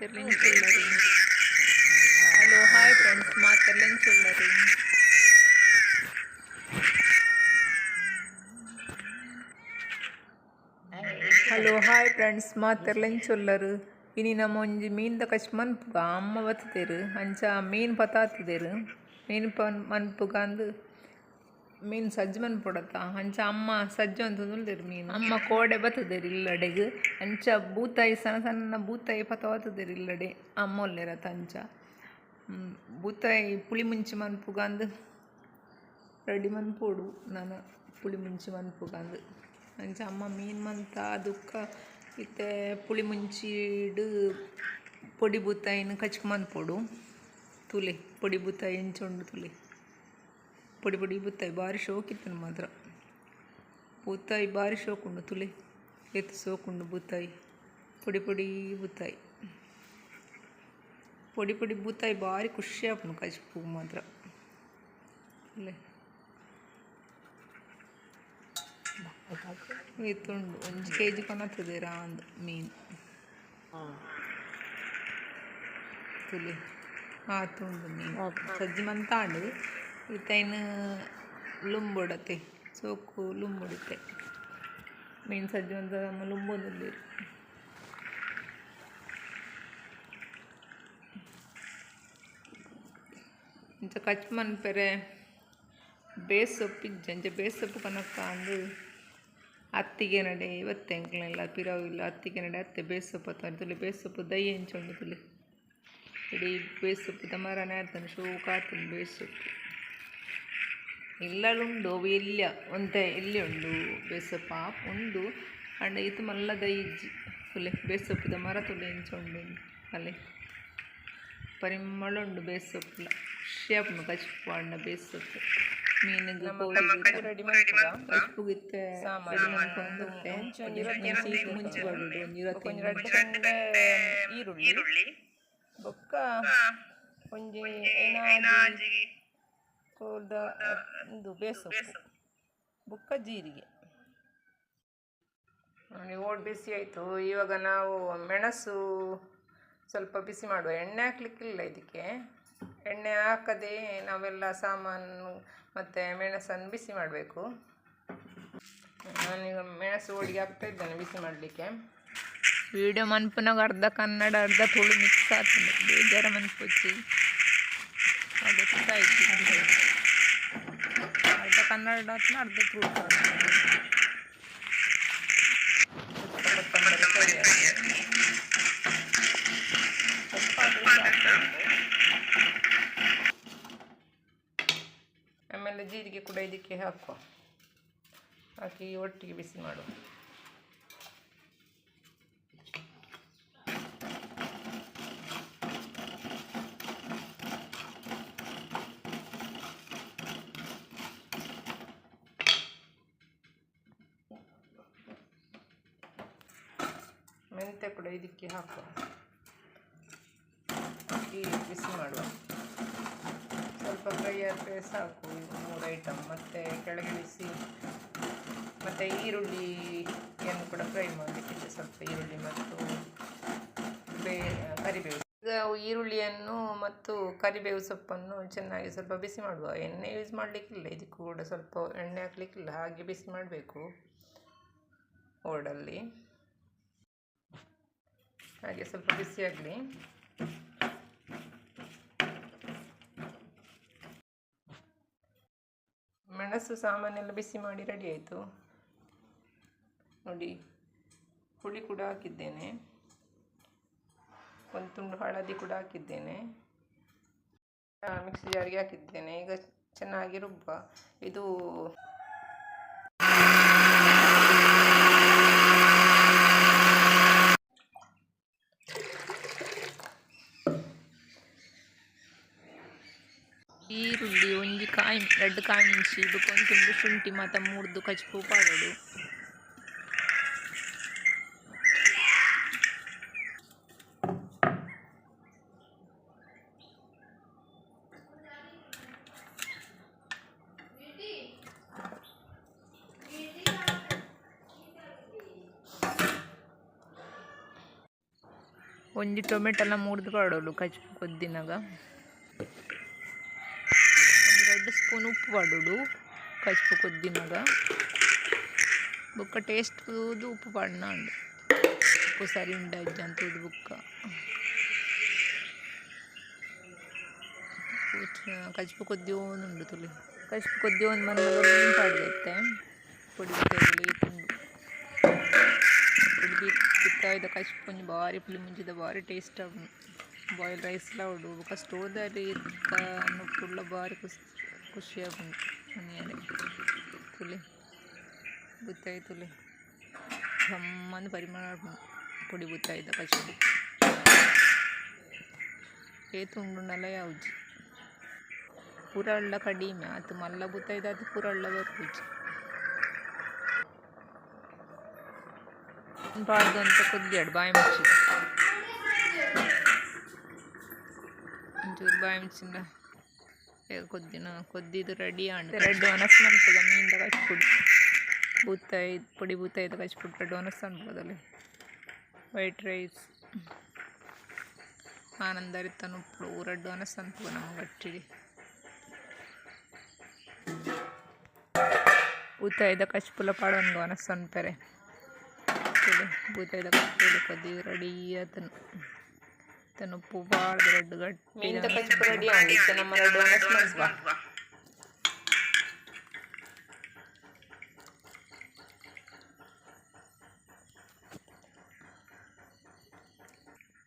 மாத்தர்லன்னு சொல்லறீங்க hello hi friends மாத்தர்லன்னு சொல்லறீங்க ಹಲೋ ಹಾಯ್ ಫ್ರೆಂಡ್ಸ್ ಮಾತಾಡ್ಲಂಚ್ ಚೊಲ್ಲರು ಇನಿ ನಮ್ಮ ಒಂಜಿ ಮೀನ್ದ ಕಚ್ ಮನ್ಪುಗ ಅಮ್ಮ ಬತ್ತದೇರು ಅಂಚ ಮೀನ್ ಬತ್ತಾತಿದೇರು ಮೀನ್ ಪನ್ ಮನ್ಪುಗ ಅಂದು ಮೀನ್ ಸಜ್ಜು ಮನ್ಪೊಡತ್ತ ಅಂಚ ಅಮ್ಮ ಸಜ್ಜು ಅಂತ ಉಳ್ದೇರು ಮೀನು. ಅಮ್ಮ ಕೋಡೆ ಬತ್ತುದೆರ್ ಇಲ್ಲಡೆಗ್. ಅಂಚ ಬೂತಾಯಿ ಸಣ್ಣ ಸಣ್ಣ ಬೂತಾಯಿ ಪತ ಇಲ್ಲಡೆ. ಅಮ್ಮ ಒಲ್ಲೆರತ್ತ ಅಂಚ. ಬೂತಾಯಿ ಪುಳಿ ಮುಂಚಿ ಮನ್ಪುಗಂದು ರೆಡಿ ಮನ್ಪೋಡು ನಾನು ಪುಳಿ ಮುಂಚಿ ಮನ್ಪುಗಂದು ಅಂಚ ಅಮ್ಮ ಮೀನ್ ಮಂತ ದುಕ್ಕ ಇತ್ತೆ ಪುಳಿ ಮುಂಚಿಡು ಪೊಡಿ ಬೂತಾಯಿನ ಕಚ್ಕ ಮನ್ಪೊಡು ತುಲೆ ಪೊಡಿ ಬೂತಾಯಿ ಎಂಚೊಂಡು ತುಲೆ. ಪೊಡಿ ಪೊಡಿ ಬೂತಾಯಿ ಭಾರಿ ಶೋಕಿತ್ತನು ಮಾತ್ರ. ಬೂತಾಯಿ ಭಾರಿ ಶೋಕುಂಡು ತುಲೆ. ಎತ್ತು ಸೋಕುಂಡು ಬೂತಾಯಿ ಪೊಡಿ ಪೊಡಿ ಬೂತಾಯಿ ಪೊಡಿ ಪೊಡಿ ಬೂತಾಯಿ ಭಾರಿ ಖುಷಿ ಆಪುಂಡು ಪೂ ಮಾತ್ರ. ಅಲ್ಲೇ. ಎತ್ತುಂಡು. ಒಂಜಿ ಕೆ ಜಿ ಕೊನತ್ತದೆ ರಾಂದ್ ಮೀನ್. ತುಲಿ. ಆತುಂಡು ಮೀನ್. ಸಜ್ಜಿ ಮಂತಾಂಡು ಇತ್ತೈನ ಲುಂಬೊಡತೆ, ಸೋಕು ಲುಂಬೊಡುತ್ತೆ. ಮೀನ್ ಸಜ್ಜು ಅಂತ ನಮ್ಮ ಲುಂಬೊಂದುಲ್ಲೇರು ಇಂಚ ಕಚ್ ಮನ್ಪೆರೆ ಬೇಸ್ ಸೊಪ್ಪು ಇಜ್ಜಂಚ ಬೇಸ್ ಸೊಪ್ಪು ಕನಕ ಅಂದು ಅತ್ತಿಗೆ ನಡೆ, ಇವತ್ತೆ ಎಂಕ್ಲೆಲ್ಲ ಪಿರವಿಲ್ಲ ಅತ್ತಿಗೆ ನಡೆ, ಅತ್ತೆ ಬೇಸ್ ಸೊಪ್ಪು ಅತ್ತ ತುಲಿ ಬೇಸ್ ಸೊಪ್ಪು ದೈ ಹೆಂಚೊಂಡು ಇಡೀ ಬೇಸ್ ಸೊಪ್ಪು ತಮರನೇ ಆಡ್ತಾನೆ ಶೋ ಕಾತುಂಡು ಬೇಸ್ ಸೊಪ್ಪು ಇಲ್ಲಡುಂಡು ಅವು ಇಲ್ಲ ಒಂತೆ ಇಲ್ಲಿ ಉಂಡು ಬೇಸಪ್ಪ ಉಂಡು. ಅಂಡ ಇತ್ತು ಮಲ್ಲದ ದೈ ಇಜ್ಜಿ ಫುಲೆ ಬೇಸೊಪ್ಪುದ ಮರ ತುಲೆ ಹೆಂಚೊಂಡು ಅಲ್ಲೇ ಪರಿಮಳ ಉಂಡು ಬೇಸೊಪ್ಪುಲ ಖುಷಿಯಾಪುಂಡು ಕಚ್ಪು ಅಣ್ಣ ಬೇಸೊಪ್ಪು. ಮೀನಿಗೆ ಕಚ್ಪುಗಿತ್ತೆ ಈರುಳ್ಳಿ. ಬೊಕ್ಕ ಒಂಜಿ ಏನಾಜಿ ಕೋಲ್ದ ಇದು ಬೇಸೊಪ್ಪು. ಬುಕ್ಕ ಜೀರಿಗೆ. ನೋಡಿ ಓಡ್ ಬಿಸಿ ಆಯಿತು. ಇವಾಗ ನಾವು ಮೆಣಸು ಸ್ವಲ್ಪ ಬಿಸಿ ಮಾಡುವ. ಎಣ್ಣೆ ಹಾಕ್ಲಿಕ್ಕಿಲ್ಲ ಇದಕ್ಕೆ. ಎಣ್ಣೆ ಹಾಕದೇ ನಾವೆಲ್ಲ ಸಾಮಾನು ಮತ್ತು ಮೆಣಸನ್ನು ಬಿಸಿ ಮಾಡಬೇಕು. ನಾನೀಗ ಮೆಣಸು ಹೋಳಿಗೆ ಹಾಕ್ತಾ ಇದ್ದೇನೆ ಬಿಸಿ ಮಾಡಲಿಕ್ಕೆ. ವಿಡಿಯೋ ಮನ್ಪುನಾಗ ಅರ್ಧ ಕನ್ನಡ ಅರ್ಧ ತುಳು ಮಿಕ್ಸ್ ಆಗ್ತದೆ. ಬೇಜಾರ ಮನ್ಪುಚ್ಚಿ. ಅದು ಗೊತ್ತಾಯ್ತು ಅರ್ಧ ಕನ್ನಡ ಆತ್ನ ಅರ್ಧ ತುಳು ಕೊತ್ತಂಬರಿ ಸರಿ ಆಗಿದೆ. ಸ್ವಲ್ಪ ಅದು ಸಾಕು. ಆಮೇಲೆ ಜೀರಿಗೆ ಕೂಡ ಇದಕ್ಕೆ ಹಾಕುವ ಹಾಕಿ ಒಟ್ಟಿಗೆ ಬಿಸಿ ಮಾಡುವ ಮೆಂತ್ಯ ಕೂಡ ಇದಕ್ಕೆ ಹಾಕುವ ಈ ಬಿಸಿ ಮಾಡುವ. ಸ್ವಲ್ಪ ಫ್ರೈ ಆದರೆ ಸಾಕು ಮೂರು ಐಟಮ್ ಮತ್ತು ಕೆಳಗೆ ಬಿಸಿ, ಮತ್ತು ಈರುಳ್ಳಿಯನ್ನು ಕೂಡ ಫ್ರೈ ಮಾಡಲಿಕ್ಕಿದೆ ಸ್ವಲ್ಪ ಈರುಳ್ಳಿ ಮತ್ತು ಬೇ, ಕರಿಬೇವು. ಈಗ ಈರುಳ್ಳಿಯನ್ನು ಮತ್ತು ಕರಿಬೇವು ಸೊಪ್ಪನ್ನು ಚೆನ್ನಾಗಿ ಸ್ವಲ್ಪ ಬಿಸಿ ಮಾಡುವ. ಎಣ್ಣೆ ಯೂಸ್ ಮಾಡಲಿಕ್ಕಿಲ್ಲ. ಇದಕ್ಕೂ ಕೂಡ ಸ್ವಲ್ಪ ಎಣ್ಣೆ ಹಾಕಲಿಕ್ಕಿಲ್ಲ. ಹಾಗೆ ಬಿಸಿ ಮಾಡಬೇಕು. ಓಡಲ್ಲಿ. ಹಾಗೆ ಸ್ವಲ್ಪ ಬಿಸಿ ಆಗಲಿ. ಮೆಣಸು ಸಾಮಾನೆಲ್ಲ ಬಿಸಿ ಮಾಡಿ ರೆಡಿ ಆಯಿತು. ನೋಡಿ, ಹುಳಿ ಕೂಡ ಹಾಕಿದ್ದೇನೆ. ಒಂದು ತುಂಡು ಹಳದಿ ಕೂಡ ಹಾಕಿದ್ದೇನೆ. ಮಿಕ್ಸಿ ಜಾರಿಗೆ ಹಾಕಿದ್ದೇನೆ. ಈಗ ಚೆನ್ನಾಗಿ ರುಬ್ಬ ಇದು ಇಡ್ಲಿ ಒಂಜಿ ಕಾಯಿ ರಡ್ಡ್ ಕಾಯಿ ಮಿಂಚಿ ಇದು ಕೊಂಚುಂಡು ಶುಂಠಿ ಮಾತ ಮೂರ್ದು ಕಚ್ಪು ಪಾಡೋಡು ಒಂಜಿ ಟೊಮೆಟೊ ಎಲ್ಲ ಮೂರ್ದು ಪಾಡೋಳು ಕಚ್ ಕೊದ್ದಿನಾಗ ಎರಡು ಸ್ಪೂನ್ ಉಪ್ಪು ಪಾಡೋಡು ಕಚ್ಪು ಕೊದ್ದಿನಾಗ ಬುಕ್ಕ ಟೇಸ್ಟ್ ಉಪ್ಪು ಪಾಡ್ನ ಉಂಡು ಉಪ್ಪು ಸರಿ ಉಂಡ ಅಂತದ್ದು ಬುಕ್ಕ ಕಚ್ಪು ಕೊದ್ದಿ ಉಂಡು ತುಳಿ ಕಚ್ಪು ಕೊದ್ದಿ ಒಂದು ಮನೆ ಮೀನು ಪಾಡ್ದೈತೆ ಪುಡಿ ತೆಗಲಿ ತುಂಡು ಪುಡಿ ಬಿತ್ತಾಯ್ದ ಕಚ್ಪು ಒಂಜಿ ಬಾರಿ ಪುಳಿ ಮುಂಚಿದ ಬಾರಿ ಟೇಸ್ಟ್ ಆಗುಂಡು ಬಾಯ್ಲ್ ರೈಸ್ಲ ಉಡು. ಬೊಕ ಸ್ಟೋದಲ್ಲಿ ನುಪ್ಪುള്ള ಬಾರಿ ಖುಷಿ ಖುಷಿ ಆಗುಂಡು ಮನೆಯಲ್ಲಿ. ತುಲಿ, ಬುತ್ತಾಯಿ ತುಲಿ. ಪರಿಮಳ ಆಗುಂಡು ಪುಡಿ ಬುತ್ತಾಯಿದ್ದ ಕಚ್ಪು ಏತು ಉಂಡುಂಡಲ ಯಾವ್ಜಿ? ಪೂರಳ್ಳ ಕಡಿಮೆ. ಆತು ಮಲ್ಲ ಬುತ್ತಾಯ್ದ ಅದು ಪೂರಳ್ಳ ಬರ್ಪುಜಿ ಬಾರ್ದು ಅಂತ ಕುದ್ಯಾಡು ಬಾಯಿ ಮುಚ್ಚಿ ಒಂಚೂರು ಬಾಯಿ ಮೆಣಸಿನ ಕೊದ್ದಿನ? ಕೊದ್ದಿದ್ದು ರೆಡಿ ಆಂಡ್ ರೆಡ್ ಒನಸ್ ಮೀನಿಂದ ಮೀನ್ದ ಕಚ್ಪುಡಿ ಬೂತಾಯಿ ಪುಡಿ ಬೂತಾಯ್ದ ಕಚ್ಪುಡಿ ರೆಡ್ ಒನಸ್ ಅನ್ಬೋದಲ್ಲಿ ವೈಟ್ ರೈಸ್ ಆನಂದರಿತ ಉಪ್ಪು ರೆಡ್ ಒನಸ್ ಅನ್ಪದ ನಮ್ಮ ಗಟ್ಟಿಗೆ. ಬೂತಾಯ್ದ ಕಚ್ಪುಲ ಪಾಡೋನ್ಗ ಒನಸ್ ಅನ್ಪರೆ ಬೂತಾಯ್ದ ಕಚ್ಪುಡಿ ಕೊದ್ದಿ ರೆಡಿ ಆತನು ತನ್ನ ಉಪ್ಪು ಭಾಳ ರೆಡ್ ಗಟ್ಟಿ ಮೀನ್ದ ಕಚ್ಪು ರೆಡಿ ಆಗಿತ್ತು ನಮ್ಮ ಮನ್ಸ್ಬಾ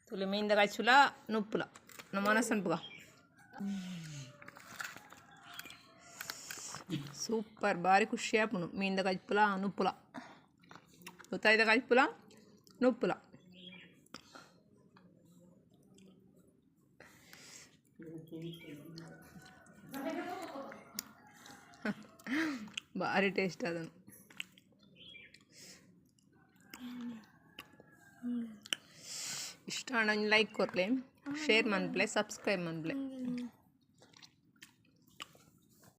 ತುಳಿ ಮೀನ್ದ ಕಚ್ಚುಲ ನುಪ್ಪುಲ. ನಮ್ಮ ಮನಸ್ಸು ಅನ್ಪುಗ. ಸೂಪರ್ ಭಾರಿ ಖುಷಿ ಆಪುನು ಮೀನ್ದ ಕಚ್ಪುಲ ನುಪ್ಪುಲ. ಗೊತ್ತಾಯ್ದ ಕಚ್ಪುಲ ನುಪ್ಪುಲ. ಭಾರಿ ಟೇಸ್ಟ್ ಅದನ್ನು. ಇಷ್ಟ ಲೈಕ್ ಕೊರ್ಲೆ ಶೇರ್ ಮನ್ಪ್ಲೆ ಸಬ್ಸ್ಕ್ರೈಬ್ ಮನ್ಪ್ಲೆ